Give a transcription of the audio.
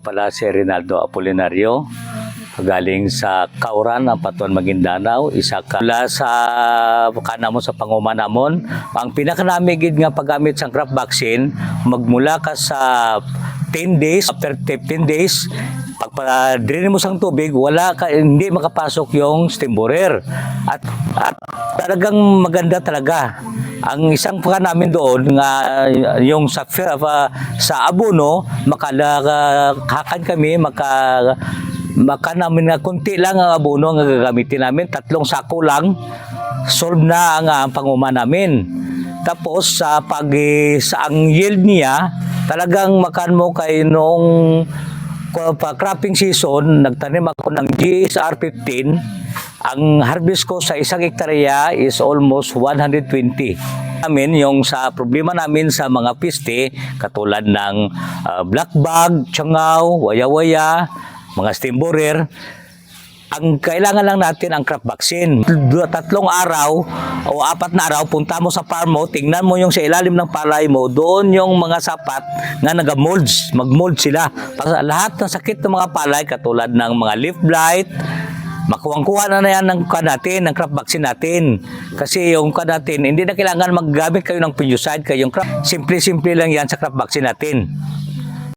Pala si Rinaldo Apolinario galing sa Kauran ang Patuan Maguindanao. Isa ka mula sa kanamo sa panguman namon. Ang pinakanamigid nga paggamit sa craft vaccine magmula ka sa 10 days after 15 days pag drain mo sang tubig wala ka hindi makapasok yung steam at, at talagang maganda talaga ang isang pa namin doon nga yung sa uh, sa abono makalakakan kami maka maka namin nga kunti lang ang abono nga gagamitin namin. Tatlong sako lang solve na ang, ah, panguma namin. Tapos sa pag sa ang yield niya talagang makan mo kay ko- pa cropping season nagtanim ako ng GSR 15 ang harvest ko sa isang hektarya is almost 120 namin yung sa problema namin sa mga piste katulad ng ah, black bag, tsangaw, waya-waya, mga steam borer ang kailangan lang natin ang crop vaccine. Tatlong araw o apat na araw, punta mo sa farm mo, tingnan mo yung sa ilalim ng palay mo, doon yung mga sapat nga naga-molds, mag-mold sila. Para lahat ng sakit ng mga palay, katulad ng mga leaf blight, makuwang-kuha na na yan ng ka natin, ng crop vaccine natin. Kasi yung ka natin, hindi na kailangan maggamit kayo ng fungicide, kayong crop. Simple-simple lang yan sa crop vaccine natin.